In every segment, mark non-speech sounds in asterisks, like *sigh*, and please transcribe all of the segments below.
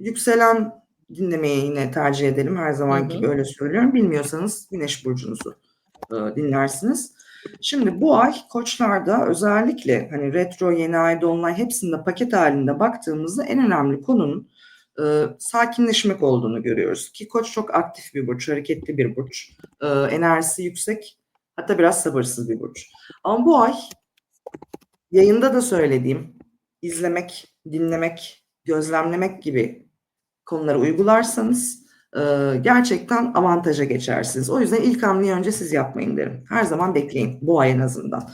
yükselen dinlemeyi yine tercih edelim. Her zamanki gibi öyle söylüyorum. Bilmiyorsanız Güneş burcunuzu e, dinlersiniz. Şimdi bu ay koçlarda özellikle hani retro, yeni ay, dolunay hepsinde paket halinde baktığımızda en önemli konunun e, sakinleşmek olduğunu görüyoruz. Ki koç çok aktif bir burç, hareketli bir burç. E, enerjisi yüksek, hatta biraz sabırsız bir burç. Ama bu ay yayında da söylediğim izlemek, dinlemek, gözlemlemek gibi konuları uygularsanız e, gerçekten avantaja geçersiniz. O yüzden ilk hamleyi önce siz yapmayın derim. Her zaman bekleyin bu ay en azından.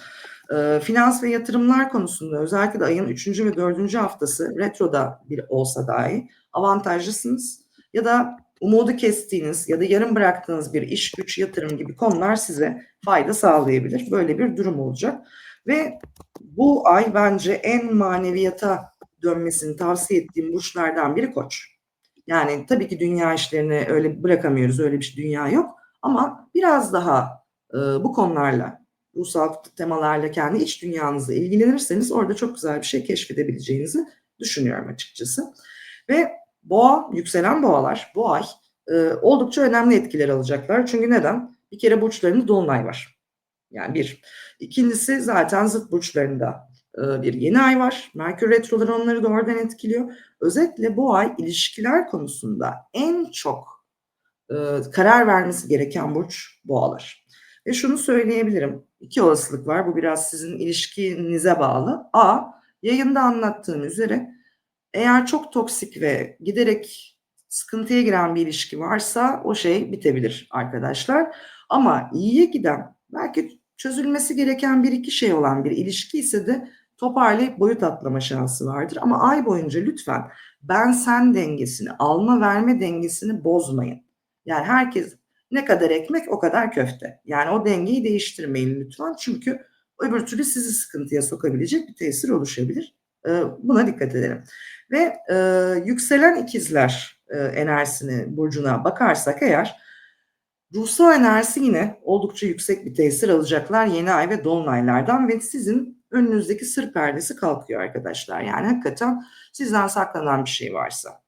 E, finans ve yatırımlar konusunda özellikle de ayın 3. ve 4. haftası retroda bir olsa dahi avantajlısınız. Ya da umudu kestiğiniz ya da yarım bıraktığınız bir iş güç yatırım gibi konular size fayda sağlayabilir. Böyle bir durum olacak. Ve bu ay bence en maneviyata dönmesini tavsiye ettiğim burçlardan biri koç. Yani tabii ki dünya işlerini öyle bırakamıyoruz. Öyle bir dünya yok. Ama biraz daha e, bu konularla, ruhsal temalarla kendi iç dünyanızla ilgilenirseniz orada çok güzel bir şey keşfedebileceğinizi düşünüyorum açıkçası. Ve boğa, yükselen boğalar bu ay e, oldukça önemli etkiler alacaklar. Çünkü neden? Bir kere burçlarında dolunay var. Yani bir. İkincisi zaten zıt burçlarında bir yeni ay var. Merkür retroları onları doğrudan etkiliyor. Özellikle bu ay ilişkiler konusunda en çok e, karar vermesi gereken burç boğalar. Ve şunu söyleyebilirim. İki olasılık var. Bu biraz sizin ilişkinize bağlı. A. Yayında anlattığım üzere eğer çok toksik ve giderek sıkıntıya giren bir ilişki varsa o şey bitebilir arkadaşlar. Ama iyiye giden belki çözülmesi gereken bir iki şey olan bir ilişki ise de toparlayıp boyut atlama şansı vardır. Ama ay boyunca lütfen ben sen dengesini, alma verme dengesini bozmayın. Yani herkes ne kadar ekmek o kadar köfte. Yani o dengeyi değiştirmeyin lütfen. Çünkü öbür türlü sizi sıkıntıya sokabilecek bir tesir oluşabilir. Ee, buna dikkat edelim. Ve e, yükselen ikizler e, enerjisini, burcuna bakarsak eğer ruhsal enerjisi yine oldukça yüksek bir tesir alacaklar yeni ay ve dolunaylardan ve sizin önünüzdeki sır perdesi kalkıyor arkadaşlar. Yani hakikaten sizden saklanan bir şey varsa,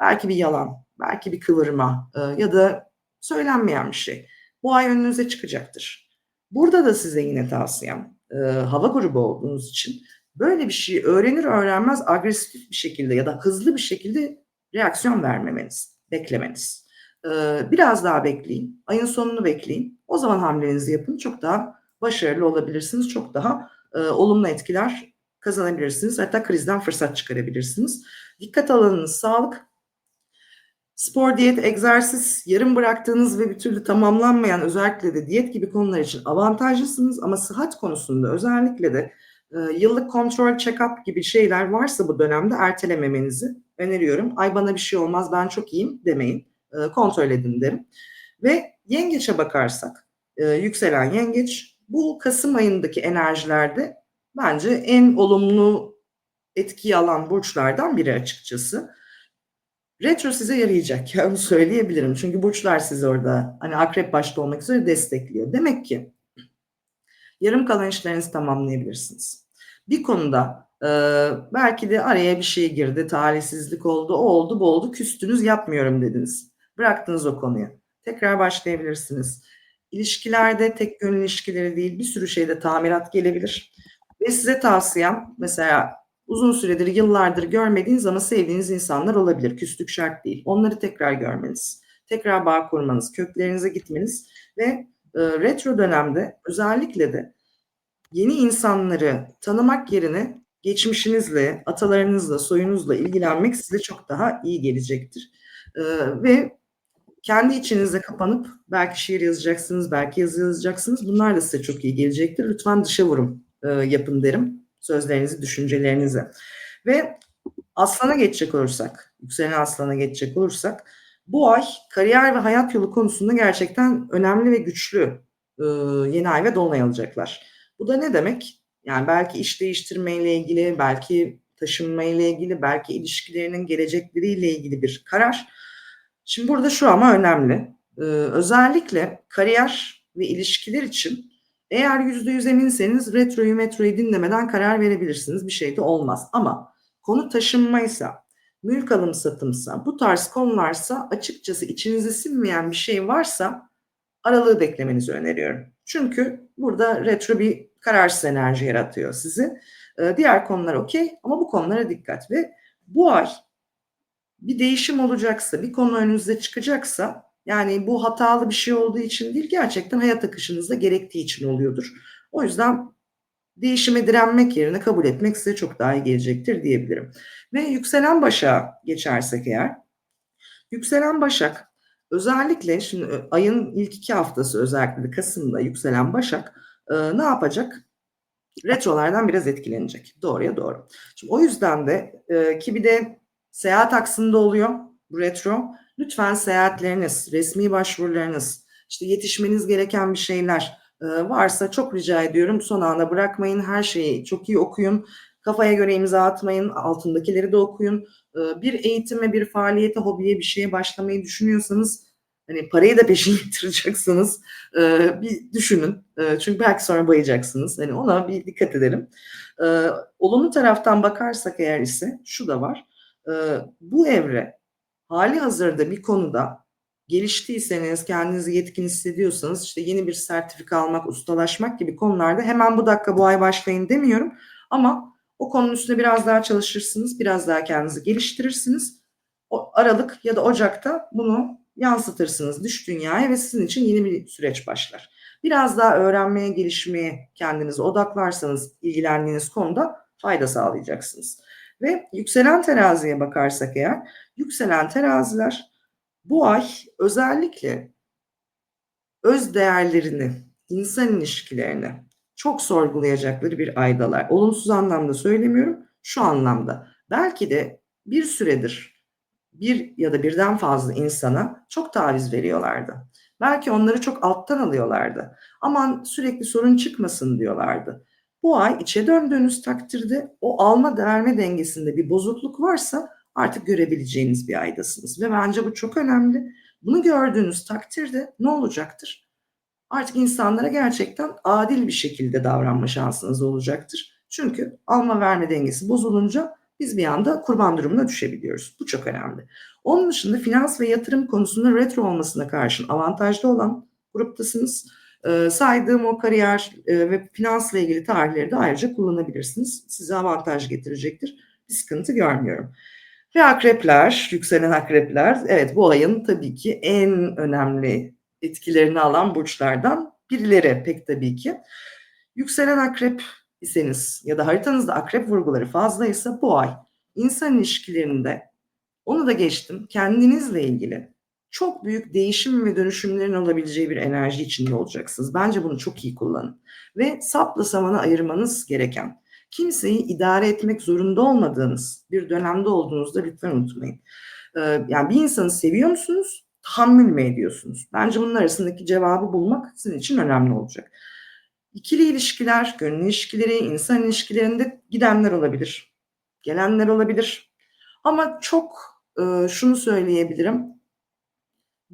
belki bir yalan, belki bir kıvırma e, ya da söylenmeyen bir şey bu ay önünüze çıkacaktır. Burada da size yine tavsiyem e, hava grubu olduğunuz için böyle bir şeyi öğrenir öğrenmez agresif bir şekilde ya da hızlı bir şekilde reaksiyon vermemeniz, beklemeniz. E, biraz daha bekleyin, ayın sonunu bekleyin. O zaman hamlenizi yapın. Çok daha başarılı olabilirsiniz. Çok daha e, olumlu etkiler kazanabilirsiniz. Hatta krizden fırsat çıkarabilirsiniz. Dikkat alanınız sağlık. Spor, diyet, egzersiz, yarım bıraktığınız ve bir türlü tamamlanmayan özellikle de diyet gibi konular için avantajlısınız ama sıhhat konusunda özellikle de e, yıllık kontrol, check-up gibi şeyler varsa bu dönemde ertelememenizi öneriyorum. Ay bana bir şey olmaz ben çok iyiyim demeyin. E, kontrol edin derim. Ve yengeçe bakarsak, e, yükselen yengeç bu Kasım ayındaki enerjilerde bence en olumlu etkiyi alan burçlardan biri açıkçası. Retro size yarayacak. *laughs* Onu söyleyebilirim. Çünkü burçlar sizi orada hani akrep başta olmak üzere destekliyor. Demek ki yarım kalan işlerinizi tamamlayabilirsiniz. Bir konuda e, belki de araya bir şey girdi, talihsizlik oldu, o oldu, bu oldu, küstünüz yapmıyorum dediniz. Bıraktınız o konuyu. Tekrar başlayabilirsiniz. İlişkilerde tek gönül ilişkileri değil bir sürü şeyde tamirat gelebilir. Ve size tavsiyem mesela uzun süredir yıllardır görmediğiniz ama sevdiğiniz insanlar olabilir. Küslük şart değil. Onları tekrar görmeniz, tekrar bağ kurmanız, köklerinize gitmeniz ve e, retro dönemde özellikle de yeni insanları tanımak yerine geçmişinizle, atalarınızla, soyunuzla ilgilenmek size çok daha iyi gelecektir. E, ve kendi içinize kapanıp belki şiir yazacaksınız, belki yazı yazacaksınız. Bunlar da size çok iyi gelecektir. Lütfen dışa vurum e, yapın derim sözlerinizi, düşüncelerinizi. Ve aslana geçecek olursak, yükselen aslana geçecek olursak bu ay kariyer ve hayat yolu konusunda gerçekten önemli ve güçlü e, yeni ay ve dolunay alacaklar. Bu da ne demek? Yani belki iş değiştirmeyle ilgili, belki taşınmayla ilgili, belki ilişkilerinin gelecekleriyle ilgili bir karar. Şimdi burada şu ama önemli. Ee, özellikle kariyer ve ilişkiler için eğer yüzde yüz eminseniz retroyu metroyu dinlemeden karar verebilirsiniz. Bir şey de olmaz. Ama konu taşınmaysa, mülk alım satımsa, bu tarz konularsa açıkçası içinize sinmeyen bir şey varsa aralığı beklemenizi öneriyorum. Çünkü burada retro bir kararsız enerji yaratıyor sizi. Ee, diğer konular okey ama bu konulara dikkat ve bu ay bir değişim olacaksa, bir konu önünüze çıkacaksa yani bu hatalı bir şey olduğu için değil gerçekten hayat akışınızda gerektiği için oluyordur. O yüzden değişime direnmek yerine kabul etmek size çok daha iyi gelecektir diyebilirim. Ve yükselen başa geçersek eğer, yükselen başak özellikle şimdi ayın ilk iki haftası özellikle Kasım'da yükselen başak e, ne yapacak? Retrolardan biraz etkilenecek. Doğruya doğru. Şimdi o yüzden de e, ki bir de seyahat aksında oluyor bu retro. Lütfen seyahatleriniz, resmi başvurularınız, işte yetişmeniz gereken bir şeyler e, varsa çok rica ediyorum son anda bırakmayın. Her şeyi çok iyi okuyun. Kafaya göre imza atmayın. Altındakileri de okuyun. E, bir eğitime, bir faaliyete, hobiye bir şeye başlamayı düşünüyorsanız hani parayı da peşin getireceksiniz. *laughs* E, bir düşünün. Çünkü belki sonra bayacaksınız. Hani ona bir dikkat edelim. Olumlu taraftan bakarsak eğer ise şu da var. E, bu evre hali hazırda bir konuda geliştiyseniz, kendinizi yetkin hissediyorsanız işte yeni bir sertifika almak, ustalaşmak gibi konularda hemen bu dakika bu ay başlayın demiyorum. Ama o konunun üstüne biraz daha çalışırsınız, biraz daha kendinizi geliştirirsiniz. O Aralık ya da Ocak'ta bunu yansıtırsınız dış dünyaya ve sizin için yeni bir süreç başlar. Biraz daha öğrenmeye, gelişmeye kendinizi odaklarsanız ilgilendiğiniz konuda fayda sağlayacaksınız. Ve yükselen teraziye bakarsak eğer, yükselen teraziler bu ay özellikle öz değerlerini, insan ilişkilerini çok sorgulayacakları bir aydalar. Olumsuz anlamda söylemiyorum, şu anlamda. Belki de bir süredir bir ya da birden fazla insana çok taviz veriyorlardı. Belki onları çok alttan alıyorlardı. Aman sürekli sorun çıkmasın diyorlardı. Bu ay içe döndüğünüz takdirde o alma verme dengesinde bir bozukluk varsa artık görebileceğiniz bir aydasınız. Ve bence bu çok önemli. Bunu gördüğünüz takdirde ne olacaktır? Artık insanlara gerçekten adil bir şekilde davranma şansınız olacaktır. Çünkü alma verme dengesi bozulunca biz bir anda kurban durumuna düşebiliyoruz. Bu çok önemli. Onun dışında finans ve yatırım konusunda retro olmasına karşın avantajlı olan gruptasınız. E, saydığım o kariyer e, ve finansla ilgili tarihleri de ayrıca kullanabilirsiniz. Size avantaj getirecektir. Bir sıkıntı görmüyorum. Ve akrepler, yükselen akrepler, evet bu ayın tabii ki en önemli etkilerini alan burçlardan birileri pek tabii ki. Yükselen akrep iseniz ya da haritanızda akrep vurguları fazlaysa bu ay insan ilişkilerinde onu da geçtim kendinizle ilgili çok büyük değişim ve dönüşümlerin olabileceği bir enerji içinde olacaksınız. Bence bunu çok iyi kullanın. Ve sapla samanı ayırmanız gereken kimseyi idare etmek zorunda olmadığınız bir dönemde olduğunuzda lütfen unutmayın. Ee, yani bir insanı seviyor musunuz? Tahammül mü ediyorsunuz? Bence bunun arasındaki cevabı bulmak sizin için önemli olacak. İkili ilişkiler, gönül ilişkileri, insan ilişkilerinde gidenler olabilir. Gelenler olabilir. Ama çok e, şunu söyleyebilirim.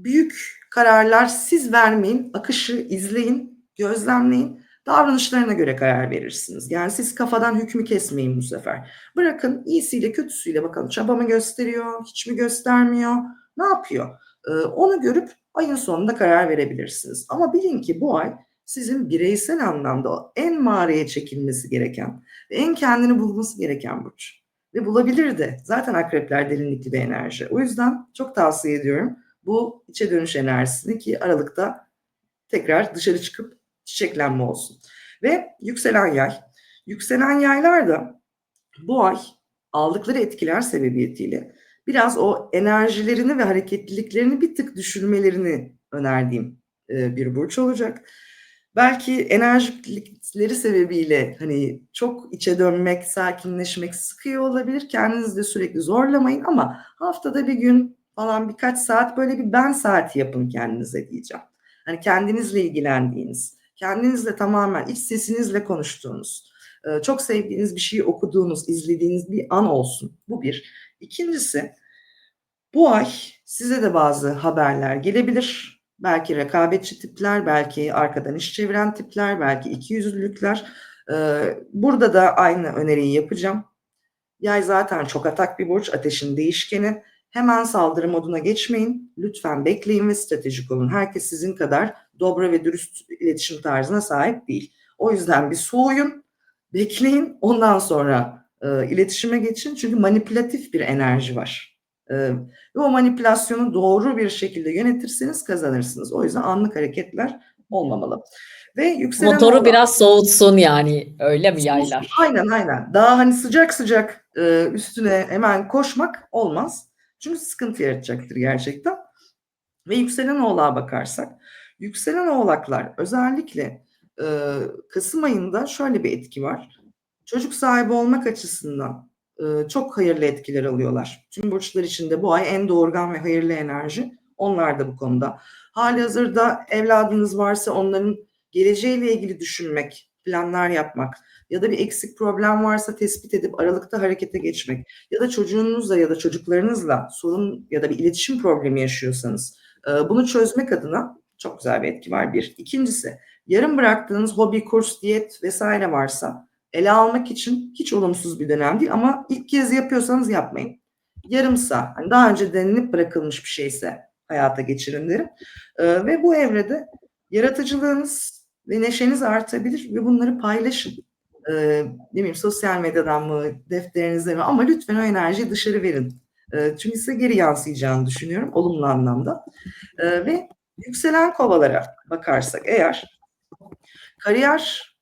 Büyük kararlar siz vermeyin, akışı izleyin, gözlemleyin davranışlarına göre karar verirsiniz. Yani siz kafadan hükmü kesmeyin bu sefer. Bırakın iyisiyle kötüsüyle bakalım çaba mı gösteriyor, hiç mi göstermiyor, ne yapıyor? Ee, onu görüp ayın sonunda karar verebilirsiniz. Ama bilin ki bu ay sizin bireysel anlamda en mağaraya çekilmesi gereken ve en kendini bulması gereken burç. Ve bulabilir de. Zaten akrepler derinlikli bir enerji. O yüzden çok tavsiye ediyorum bu içe dönüş enerjisini ki Aralık'ta tekrar dışarı çıkıp çiçeklenme olsun. Ve yükselen yay. Yükselen yaylar da bu ay aldıkları etkiler sebebiyetiyle biraz o enerjilerini ve hareketliliklerini bir tık düşürmelerini önerdiğim e, bir burç olacak. Belki enerjilikleri sebebiyle hani çok içe dönmek, sakinleşmek sıkıyor olabilir. Kendinizi de sürekli zorlamayın ama haftada bir gün falan birkaç saat böyle bir ben saati yapın kendinize diyeceğim. Hani kendinizle ilgilendiğiniz, kendinizle tamamen iç sesinizle konuştuğunuz, e, çok sevdiğiniz bir şeyi okuduğunuz, izlediğiniz bir an olsun. Bu bir. İkincisi, bu ay size de bazı haberler gelebilir. Belki rekabetçi tipler, belki arkadan iş çeviren tipler, belki iki yüzlülükler. E, burada da aynı öneriyi yapacağım. Yay zaten çok atak bir burç, ateşin değişkeni. Hemen saldırı moduna geçmeyin. Lütfen bekleyin ve stratejik olun. Herkes sizin kadar dobra ve dürüst iletişim tarzına sahip değil. O yüzden bir soğuyun, bekleyin, ondan sonra e, iletişime geçin. Çünkü manipülatif bir enerji var. E, ve o manipülasyonu doğru bir şekilde yönetirseniz kazanırsınız. O yüzden anlık hareketler olmamalı. Ve yükselen Motoru oğlak- biraz soğutsun yani. Öyle mi yaylar? Aynen aynen. Daha hani sıcak sıcak e, üstüne hemen koşmak olmaz. Çünkü sıkıntı yaratacaktır gerçekten. Ve yükselen oğlağa bakarsak. Yükselen oğlaklar özellikle e, Kasım ayında şöyle bir etki var. Çocuk sahibi olmak açısından e, çok hayırlı etkiler alıyorlar. Tüm burçlar içinde bu ay en doğurgan ve hayırlı enerji onlar da bu konuda. Hali hazırda evladınız varsa onların geleceğiyle ilgili düşünmek, planlar yapmak ya da bir eksik problem varsa tespit edip aralıkta harekete geçmek ya da çocuğunuzla ya da çocuklarınızla sorun ya da bir iletişim problemi yaşıyorsanız e, bunu çözmek adına çok güzel bir etki var bir. İkincisi yarım bıraktığınız hobi, kurs, diyet vesaire varsa ele almak için hiç olumsuz bir dönem değil ama ilk kez yapıyorsanız yapmayın. Yarımsa hani daha önce denenip bırakılmış bir şeyse hayata geçirin derim. E, ve bu evrede yaratıcılığınız ve neşeniz artabilir ve bunları paylaşın. Ee, ne bileyim sosyal medyadan mı, defterinizde mi ama lütfen o enerjiyi dışarı verin. Ee, çünkü size geri yansıyacağını düşünüyorum olumlu anlamda. Ee, ve yükselen kovalara bakarsak eğer kariyer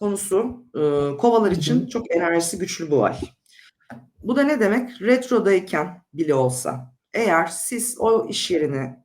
konusu e, kovalar için çok enerjisi güçlü bu ay. Bu da ne demek? Retrodayken bile olsa eğer siz o iş yerini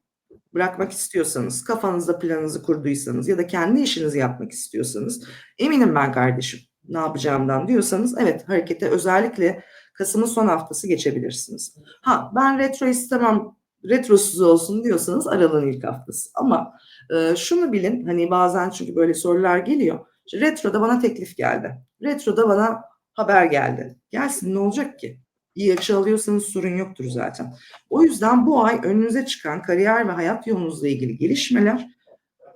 bırakmak istiyorsanız, kafanızda planınızı kurduysanız ya da kendi işinizi yapmak istiyorsanız, eminim ben kardeşim ne yapacağımdan diyorsanız evet harekete özellikle Kasım'ın son haftası geçebilirsiniz. Ha ben retro istemem, retrosuz olsun diyorsanız Aralık'ın ilk haftası. Ama e, şunu bilin hani bazen çünkü böyle sorular geliyor. Retroda bana teklif geldi. Retroda bana haber geldi. Gelsin ne olacak ki? İyi açı alıyorsanız sorun yoktur zaten. O yüzden bu ay önünüze çıkan kariyer ve hayat yolunuzla ilgili gelişmeler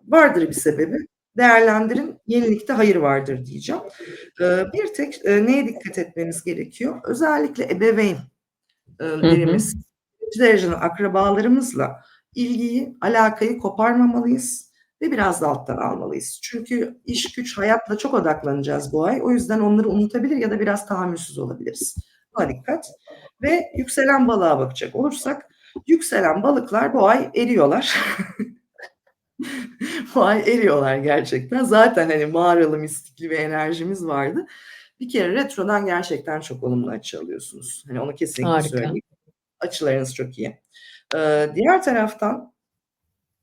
vardır bir sebebi. Değerlendirin, yenilikte hayır vardır diyeceğim. Ee, bir tek e, neye dikkat etmeniz gerekiyor? Özellikle ebeveyn e, dereceden akrabalarımızla ilgiyi, alakayı koparmamalıyız ve biraz da alttan almalıyız. Çünkü iş güç, hayatla çok odaklanacağız bu ay. O yüzden onları unutabilir ya da biraz tahammülsüz olabiliriz. Dikkat. Ve yükselen balığa bakacak olursak, yükselen balıklar bu ay eriyorlar. *laughs* bu ay eriyorlar gerçekten. Zaten hani mağaralı, mistikli bir enerjimiz vardı. Bir kere retrodan gerçekten çok olumlu açı alıyorsunuz. Hani onu kesinlikle Harika. söyleyeyim. Açılarınız çok iyi. Ee, diğer taraftan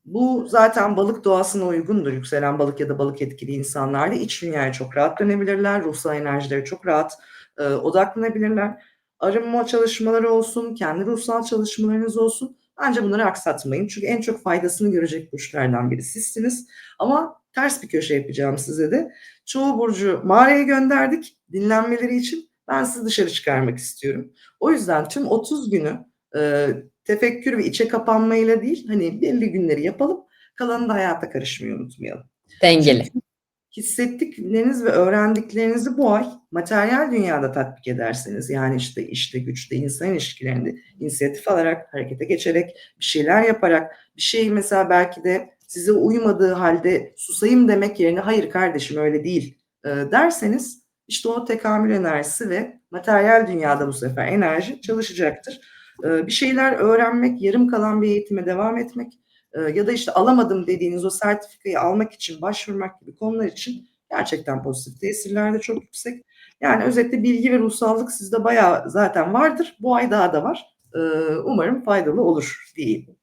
bu zaten balık doğasına uygundur. Yükselen balık ya da balık etkili insanlar da iç dünyaya çok rahat dönebilirler. Ruhsal enerjileri çok rahat e, odaklanabilirler. Arınma çalışmaları olsun, kendi ruhsal çalışmalarınız olsun. Bence bunları aksatmayın. Çünkü en çok faydasını görecek burçlardan biri sizsiniz. Ama ters bir köşe yapacağım size de. Çoğu burcu mağaraya gönderdik dinlenmeleri için. Ben sizi dışarı çıkarmak istiyorum. O yüzden tüm 30 günü e, tefekkür ve içe kapanmayla değil, hani belli günleri yapalım. Kalanını da hayata karışmayı unutmayalım. Dengeli. Çünkü hissettikleriniz ve öğrendiklerinizi bu ay materyal dünyada tatbik ederseniz yani işte işte güçte insan ilişkilerinde inisiyatif alarak harekete geçerek bir şeyler yaparak bir şey mesela belki de size uymadığı halde susayım demek yerine hayır kardeşim öyle değil e, derseniz işte o tekamül enerjisi ve materyal dünyada bu sefer enerji çalışacaktır. E, bir şeyler öğrenmek, yarım kalan bir eğitime devam etmek ya da işte alamadım dediğiniz o sertifikayı almak için başvurmak gibi konular için gerçekten pozitif tesirler de çok yüksek. Yani özetle bilgi ve ruhsallık sizde bayağı zaten vardır. Bu ay daha da var. E, umarım faydalı olur diyeyim.